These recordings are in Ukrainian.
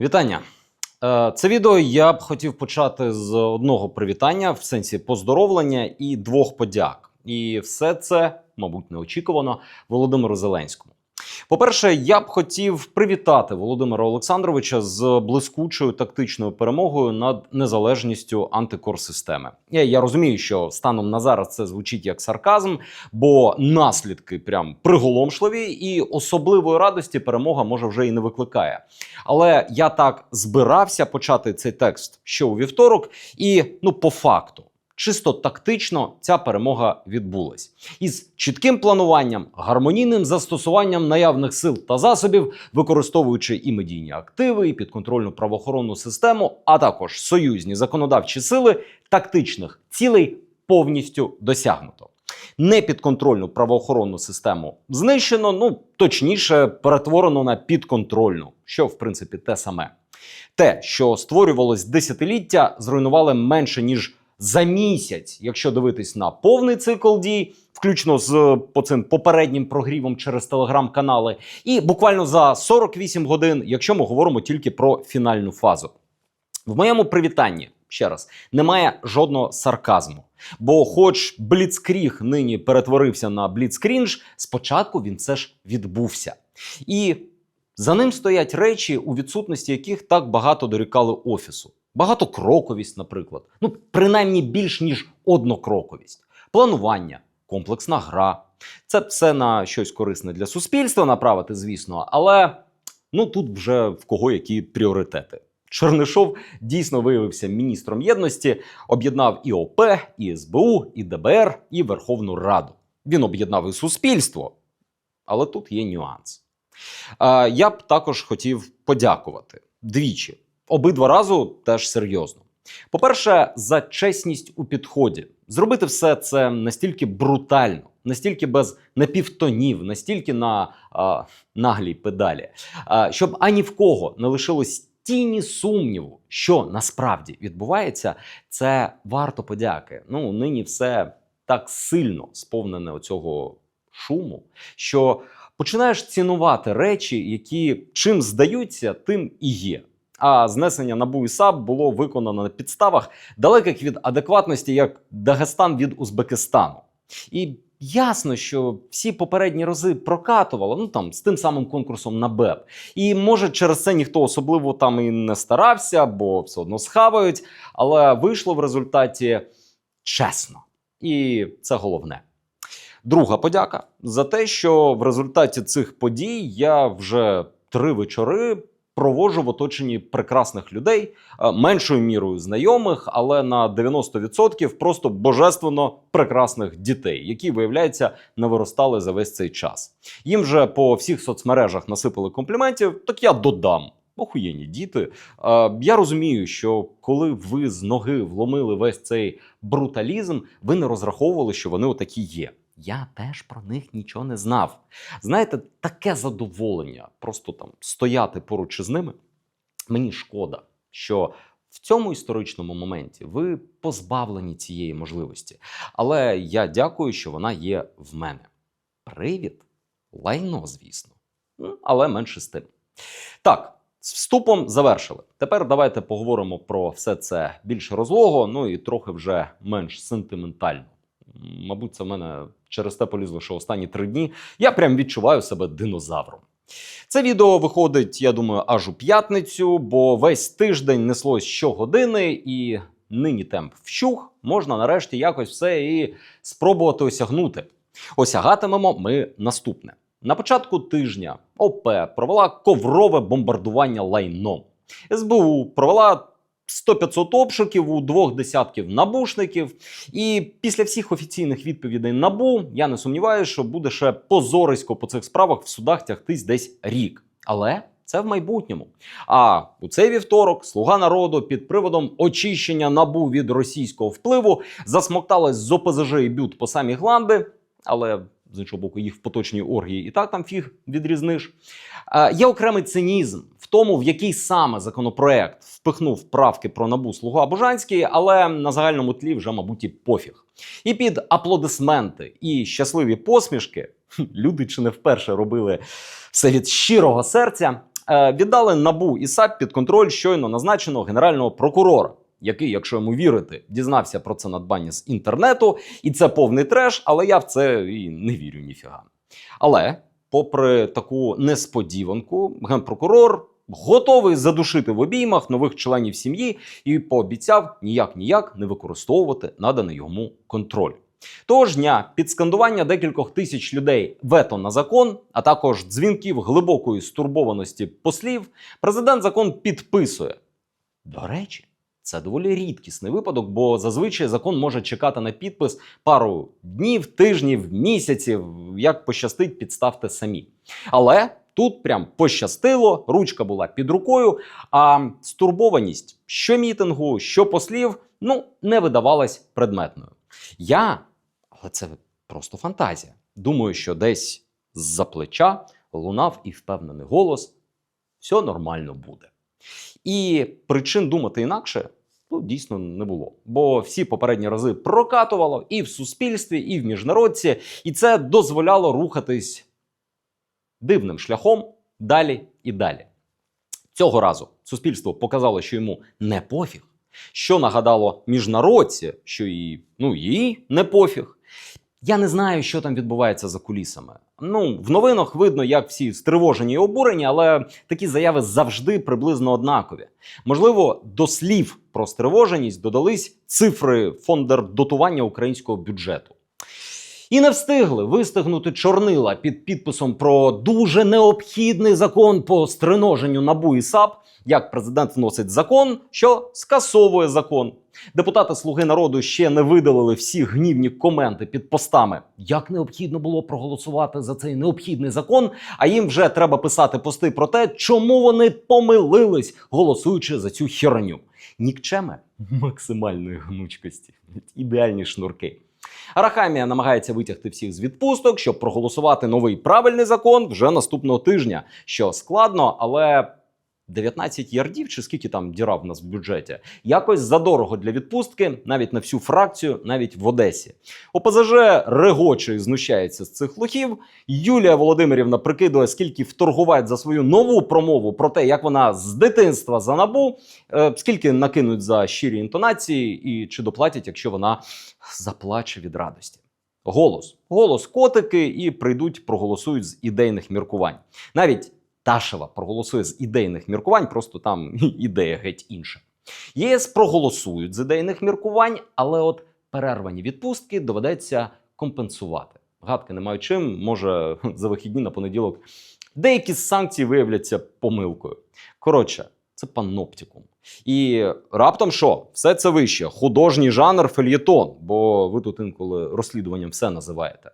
Вітання. Е, Це відео я б хотів почати з одного привітання в сенсі поздоровлення і двох подяк. І все це, мабуть, неочікувано Володимиру Зеленському. По-перше, я б хотів привітати Володимира Олександровича з блискучою тактичною перемогою над незалежністю антикорсистеми. Я, я розумію, що станом на зараз це звучить як сарказм, бо наслідки прям приголомшливі, і особливої радості перемога може вже і не викликає. Але я так збирався почати цей текст ще у вівторок, і ну, по факту, чисто тактично, ця перемога відбулась із чітким плануванням, гармонійним застосуванням наявних сил та засобів, використовуючи і медійні активи, і підконтрольну правоохоронну систему, а також союзні законодавчі сили тактичних цілей повністю досягнуто. Непідконтрольну правоохоронну систему знищено, ну точніше, перетворено на підконтрольну, що в принципі те саме. Те, що створювалось десятиліття, зруйнували менше ніж за місяць, якщо дивитись на повний цикл дій, включно з по цим попереднім прогрівом через телеграм-канали, і буквально за 48 годин, якщо ми говоримо тільки про фінальну фазу. В моєму привітанні ще раз немає жодного сарказму. Бо, хоч бліцкріг нині перетворився на бліцкрінж, спочатку він все ж відбувся. І за ним стоять речі, у відсутності яких так багато дорікали офісу. Багатокроковість, наприклад, ну принаймні більш ніж однокроковість, планування, комплексна гра. Це все на щось корисне для суспільства направити, звісно, але ну тут вже в кого які пріоритети. Чернишов дійсно виявився міністром єдності, об'єднав і ОП, і СБУ, і ДБР, і Верховну Раду. Він об'єднав і суспільство, але тут є нюанс. Е, я б також хотів подякувати двічі. Обидва разу теж серйозно. По-перше, за чесність у підході. Зробити все це настільки брутально, настільки без напівтонів, настільки на а, наглій педалі, а, щоб ані в кого не лишилось тіні сумніву, що насправді відбувається, це варто подяки. Ну нині все так сильно сповнене оцього шуму, що починаєш цінувати речі, які чим здаються, тим і є. А знесення НАБУ і САП було виконано на підставах, далеких від адекватності, як Дагестан від Узбекистану. І ясно, що всі попередні рази прокатувало, ну там з тим самим конкурсом на БЕП. І може через це ніхто особливо там і не старався, бо все одно схавають. Але вийшло в результаті чесно. І це головне. Друга подяка за те, що в результаті цих подій я вже три вечори проводжу в оточенні прекрасних людей, е, меншою мірою знайомих, але на 90% просто божественно прекрасних дітей, які, виявляється, не виростали за весь цей час. Їм вже по всіх соцмережах насипали компліментів, так я додам. Охуєнні діти. Е, я розумію, що коли ви з ноги вломили весь цей бруталізм, ви не розраховували, що вони отакі є. Я теж про них нічого не знав. Знаєте, таке задоволення просто там стояти поруч із ними. Мені шкода, що в цьому історичному моменті ви позбавлені цієї можливості. Але я дякую, що вона є в мене. Привід, лайно, звісно, Ну, але менше з тим. Так. З вступом завершили. Тепер давайте поговоримо про все це більш розлого, ну і трохи вже менш сентиментально. Мабуть, це в мене через те полізло, що останні три дні я прям відчуваю себе динозавром. Це відео виходить, я думаю, аж у п'ятницю, бо весь тиждень неслось щогодини, і нині темп вщух, можна нарешті якось все і спробувати осягнути. Осягатимемо ми наступне. На початку тижня ОП провела коврове бомбардування лайном. СБУ провела 100-500 обшуків у двох десятків набушників. І після всіх офіційних відповідей набу я не сумніваюся, що буде ще позорисько по цих справах в судах тягтись десь рік. Але це в майбутньому. А у цей вівторок слуга народу під приводом очищення набу від російського впливу засмокталась з ОПЗЖ і бют по самі гланди, але. З іншого боку, їх в поточній оргії і так там фіг відрізниш. Е, є окремий цинізм тому, в який саме законопроект впихнув правки про набу слуга Божанський, але на загальному тлі вже, мабуть, і пофіг. І під аплодисменти і щасливі посмішки люди чи не вперше робили все від щирого серця. е, віддали набу і САП під контроль щойно назначеного генерального прокурора. Який, якщо йому вірити, дізнався про це надбання з інтернету, і це повний треш, але я в це і не вірю ніфіга. Але, попри таку несподіванку, генпрокурор готовий задушити в обіймах нових членів сім'ї і пообіцяв ніяк ніяк не використовувати наданий йому контроль. Того ж дня під скандування декількох тисяч людей вето на закон, а також дзвінків глибокої стурбованості послів, президент закон підписує. До речі, це доволі рідкісний випадок, бо зазвичай закон може чекати на підпис пару днів, тижнів, місяців, як пощастить, підставте самі. Але тут прям пощастило, ручка була під рукою, а стурбованість що мітингу, що послів, ну не видавалась предметною. Я, але це просто фантазія. Думаю, що десь з-за плеча лунав і впевнений голос: все нормально буде. І причин думати інакше ну, дійсно не було. Бо всі попередні рази прокатувало і в суспільстві, і в міжнародці, і це дозволяло рухатись дивним шляхом далі і далі. Цього разу суспільство показало, що йому не пофіг, що нагадало міжнародці, що і ну, їй не пофіг. Я не знаю, що там відбувається за кулісами. Ну, в новинах видно, як всі стривожені і обурені, але такі заяви завжди приблизно однакові. Можливо, до слів про стривоженість додались цифри фондердотування українського бюджету. І не встигли вистигнути чорнила під підписом про дуже необхідний закон по стриноженню НАБУ і САП, як президент вносить закон, що скасовує закон. Депутати Слуги народу ще не видалили всі гнівні коменти під постами, як необхідно було проголосувати за цей необхідний закон. А їм вже треба писати пости про те, чому вони помилились, голосуючи за цю херню. Нікчеми максимальної гнучкості, ідеальні шнурки. Арахамія намагається витягти всіх з відпусток, щоб проголосувати новий правильний закон вже наступного тижня, що складно, але 19 ярдів, чи скільки там діра в нас в бюджеті, якось задорого для відпустки, навіть на всю фракцію, навіть в Одесі. ОПЗЖ регоче і знущається з цих лохів. Юлія Володимирівна прикидує, скільки вторгувати за свою нову промову про те, як вона з дитинства за набу, е, скільки накинуть за щирі інтонації, і чи доплатять, якщо вона заплаче від радості. Голос, голос котики, і прийдуть, проголосують з ідейних міркувань. Навіть Ташева проголосує з ідейних міркувань, просто там ідея геть інша. ЄС проголосують з ідейних міркувань, але от перервані відпустки доведеться компенсувати. Гадки не маю чим, може за вихідні на понеділок деякі з санкцій виявляться помилкою. Коротше, це паноптикум. І раптом що? Все це вище. Художній жанр фельєтон, бо ви тут інколи розслідуванням все називаєте.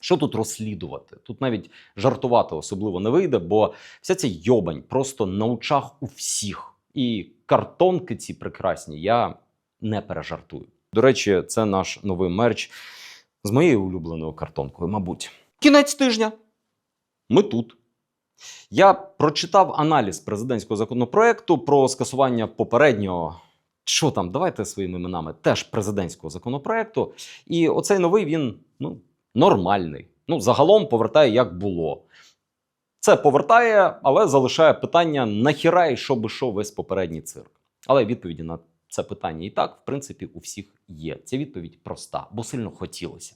Що тут розслідувати? Тут навіть жартувати особливо не вийде, бо вся ця йобань просто на очах у всіх. І картонки ці прекрасні я не пережартую. До речі, це наш новий мерч з моєю улюбленою картонкою, мабуть. Кінець тижня. Ми тут. Я прочитав аналіз президентського законопроекту про скасування попереднього. Що там, давайте своїми іменами, теж президентського законопроекту. І оцей новий він ну, нормальний. Ну, загалом повертає як було. Це повертає, але залишає питання, нахіра і що би що весь попередній цирк. Але відповіді на це питання і так, в принципі, у всіх є. Ця відповідь проста, бо сильно хотілося.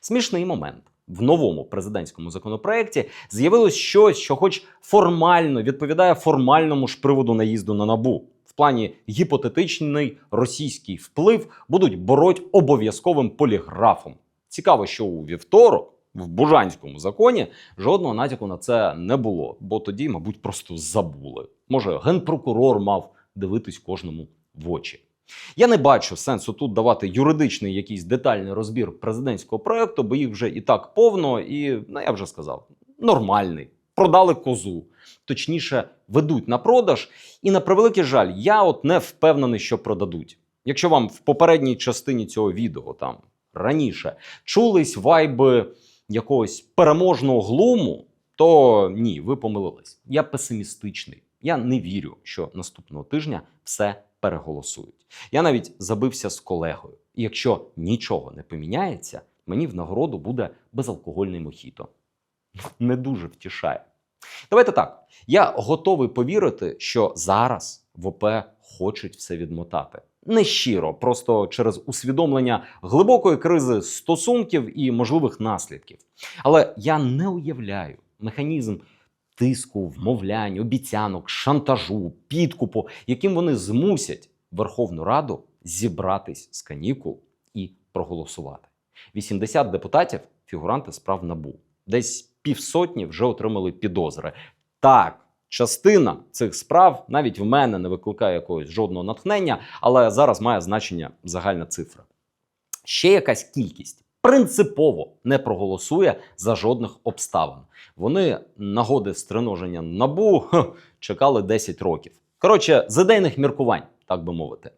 Смішний момент. В новому президентському законопроекті з'явилось щось, що, хоч формально відповідає формальному ж приводу наїзду на набу. В плані гіпотетичний російський вплив будуть бороть обов'язковим поліграфом. Цікаво, що у вівторок в Бужанському законі жодного натяку на це не було, бо тоді, мабуть, просто забули. Може, генпрокурор мав дивитись кожному в очі. Я не бачу сенсу тут давати юридичний якийсь детальний розбір президентського проекту, бо їх вже і так повно, і ну я вже сказав, нормальний. Продали козу, точніше, ведуть на продаж. І на превеликий жаль, я от не впевнений, що продадуть. Якщо вам в попередній частині цього відео там раніше чулись вайби якогось переможного глуму, то ні, ви помилились. Я песимістичний. Я не вірю, що наступного тижня все переголосують. Я навіть забився з колегою. І якщо нічого не поміняється, мені в нагороду буде безалкогольний мохіто. Не дуже втішає. Давайте так. Я готовий повірити, що зараз в ОП хочуть все відмотати. Не щиро, просто через усвідомлення глибокої кризи стосунків і можливих наслідків. Але я не уявляю механізм тиску, вмовлянь, обіцянок, шантажу, підкупу, яким вони змусять Верховну Раду зібратись з канікул і проголосувати. 80 депутатів фігуранти справ набу. Десь півсотні вже отримали підозри. Так, частина цих справ навіть в мене не викликає якогось жодного натхнення, але зараз має значення загальна цифра. Ще якась кількість принципово не проголосує за жодних обставин. Вони нагоди стриноження набу чекали 10 років. Коротше, з ідейних міркувань, так би мовити.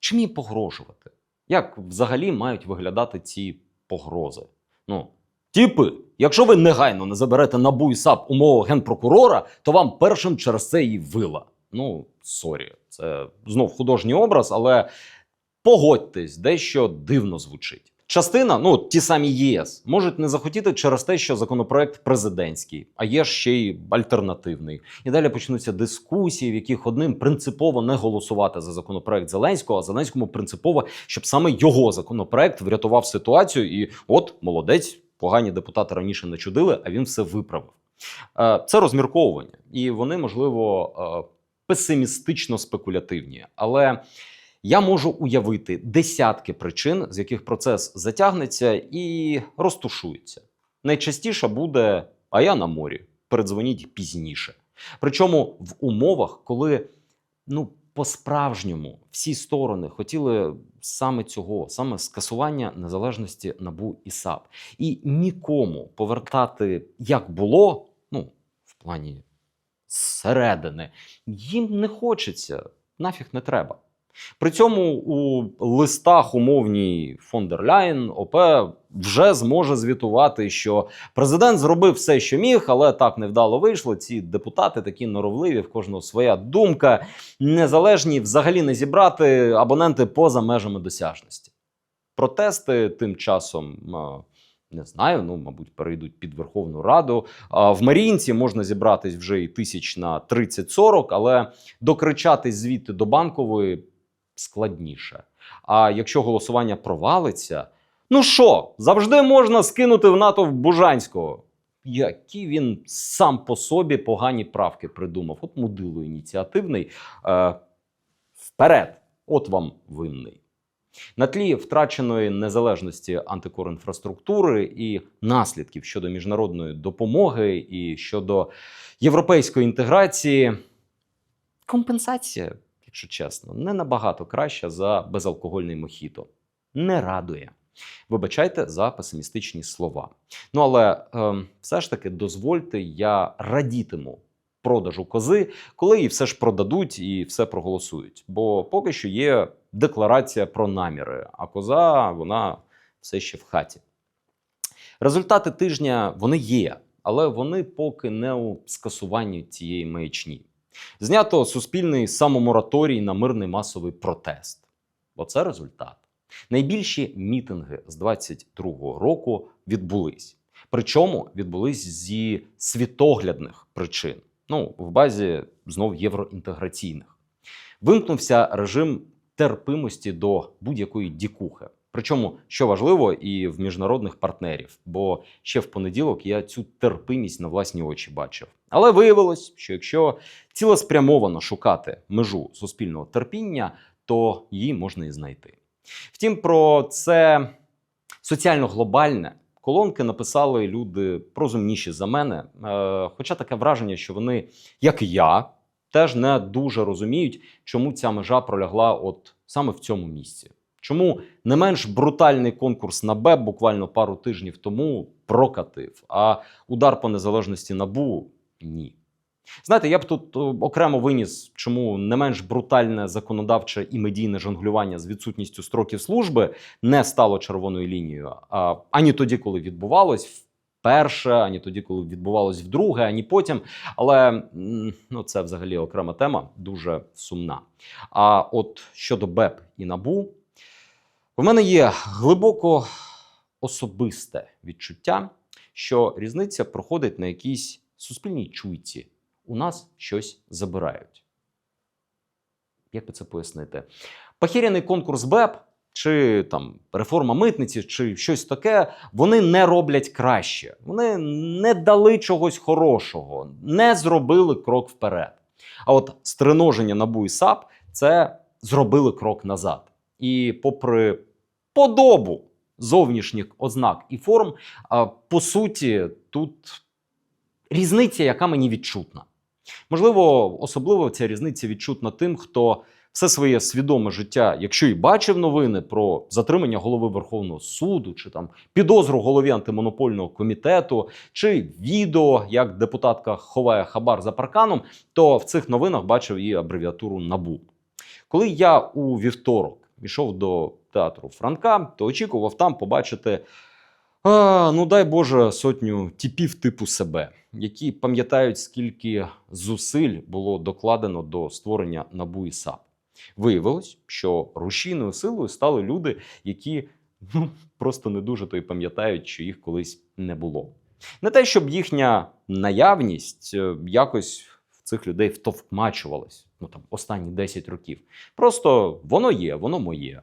Чим їм погрожувати? Як взагалі мають виглядати ці погрози? Ну, типи, якщо ви негайно не заберете набу і САП умову генпрокурора, то вам першим через це і вила. Ну, сорі, це знов художній образ, але погодьтесь, дещо дивно звучить. Частина, ну ті самі ЄС, можуть не захотіти через те, що законопроект президентський, а є ще й альтернативний. І далі почнуться дискусії, в яких одним принципово не голосувати за законопроект Зеленського, а Зеленському принципово, щоб саме його законопроект врятував ситуацію. І от молодець, погані депутати раніше не чудили, а він все виправив. Е, Це розмірковування, і вони, можливо, е, песимістично спекулятивні. Але я можу уявити десятки причин, з яких процес затягнеться і розтушується. Найчастіше буде, а я на морі, передзвоніть пізніше. Причому в умовах, коли ну, по-справжньому всі сторони хотіли саме цього, саме скасування незалежності НАБУ і САП. І нікому повертати як було, ну, в плані зсередини, їм не хочеться, нафіг не треба. При цьому у листах умовній фон ОП вже зможе звітувати, що президент зробив все, що міг, але так невдало вийшло. Ці депутати такі норовливі, в кожного своя думка, незалежні, взагалі не зібрати абоненти поза межами досяжності. Протести тим часом. Не знаю, ну мабуть, перейдуть під Верховну Раду. А в Маріїнці можна зібратись вже і тисяч на 30-40, але докричатись звідти до банкової складніше. А якщо голосування провалиться, ну що, завжди можна скинути в натовп Бужанського. Які він сам по собі погані правки придумав. От мудило ініціативний. Е, вперед, от вам винний. На тлі втраченої незалежності антикорінфраструктури і наслідків щодо міжнародної допомоги і щодо європейської інтеграції, компенсація якщо чесно, не набагато краща за безалкогольний мохіто. Не радує. Вибачайте за песимістичні слова. Ну але е, все ж таки дозвольте, я радітиму продажу кози, коли її все ж продадуть і все проголосують. Бо поки що є декларація про наміри, а коза вона все ще в хаті. Результати тижня вони є, але вони поки не у скасуванні цієї маячні. Знято суспільний самомораторій на мирний масовий протест. Оце результат. Найбільші мітинги з 22-го року відбулись. Причому відбулись зі світоглядних причин. Ну, в базі знов євроінтеграційних. Вимкнувся режим терпимості до будь-якої дікухи. Причому, що важливо, і в міжнародних партнерів, бо ще в понеділок я цю терпимість на власні очі бачив. Але виявилось, що якщо цілеспрямовано шукати межу суспільного терпіння, то її можна і знайти. Втім, про це соціально глобальне колонки написали люди розумніші за мене. Е, хоча таке враження, що вони, як і я, теж не дуже розуміють, чому ця межа пролягла от саме в цьому місці. Чому не менш брутальний конкурс на БЕБ буквально пару тижнів тому прокатив, а удар по незалежності набу ні. Знаєте, я б тут окремо виніс, чому не менш брутальне законодавче і медійне жонглювання з відсутністю строків служби не стало червоною лінією. А, ані тоді, коли відбувалось вперше, ані тоді, коли відбувалось вдруге, ані потім. Але ну, це взагалі окрема тема, дуже сумна. А от щодо БЕП і набу. У мене є глибоко особисте відчуття, що різниця проходить на якійсь суспільній чуйці у нас щось забирають. Як би це пояснити? Похіряний конкурс БЕП чи там реформа митниці, чи щось таке, вони не роблять краще. Вони не дали чогось хорошого, не зробили крок вперед. А от стриноження НАБУ і САП це зробили крок назад. І попри подобу зовнішніх ознак і форм, по суті, тут різниця, яка мені відчутна. Можливо, особливо ця різниця відчутна тим, хто все своє свідоме життя, якщо і бачив новини про затримання голови Верховного суду, чи там підозру голові антимонопольного комітету, чи відео, як депутатка ховає хабар за парканом, то в цих новинах бачив і абревіатуру НАБУ. Коли я у вівторок йшов до театру Франка, то очікував там побачити. А, ну дай Боже, сотню типів типу себе, які пам'ятають, скільки зусиль було докладено до створення НАБУ і САП. Виявилось, що рушійною силою стали люди, які ну, просто не дуже то й пам'ятають, що їх колись не було. Не те, щоб їхня наявність е, якось в цих людей втовкмачувалась ну, там, останні 10 років. Просто воно є, воно моє.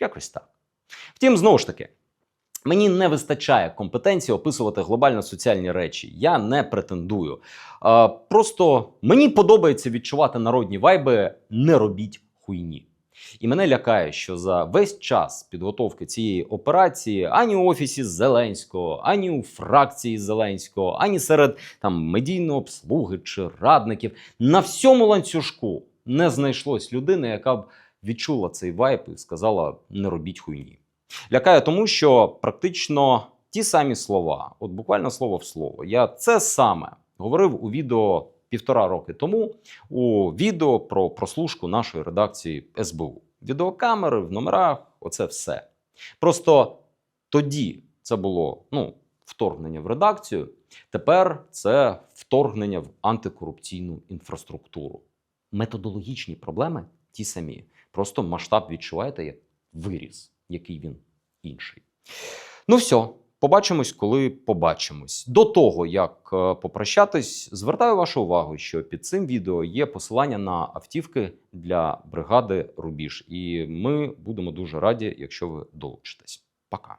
Якось так. Втім, знову ж таки, Мені не вистачає компетенції описувати глобально соціальні речі. Я не претендую. Просто мені подобається відчувати народні вайби не робіть хуйні. І мене лякає, що за весь час підготовки цієї операції ані у офісі Зеленського, ані у фракції Зеленського, ані серед там медійної обслуги чи радників на всьому ланцюжку не знайшлось людини, яка б відчула цей вайб і сказала: не робіть хуйні. Лякає тому, що практично ті самі слова, от буквально слово в слово, я це саме говорив у відео півтора роки тому, у відео про прослушку нашої редакції СБУ. Відеокамери в номерах, оце все. Просто тоді це було ну, вторгнення в редакцію, тепер це вторгнення в антикорупційну інфраструктуру. Методологічні проблеми ті самі. Просто масштаб відчуваєте як виріс, який він інший. Ну все, побачимось, коли побачимось. До того, як е, попрощатись, звертаю вашу увагу, що під цим відео є посилання на автівки для бригади Рубіж. І ми будемо дуже раді, якщо ви долучитесь. Пока.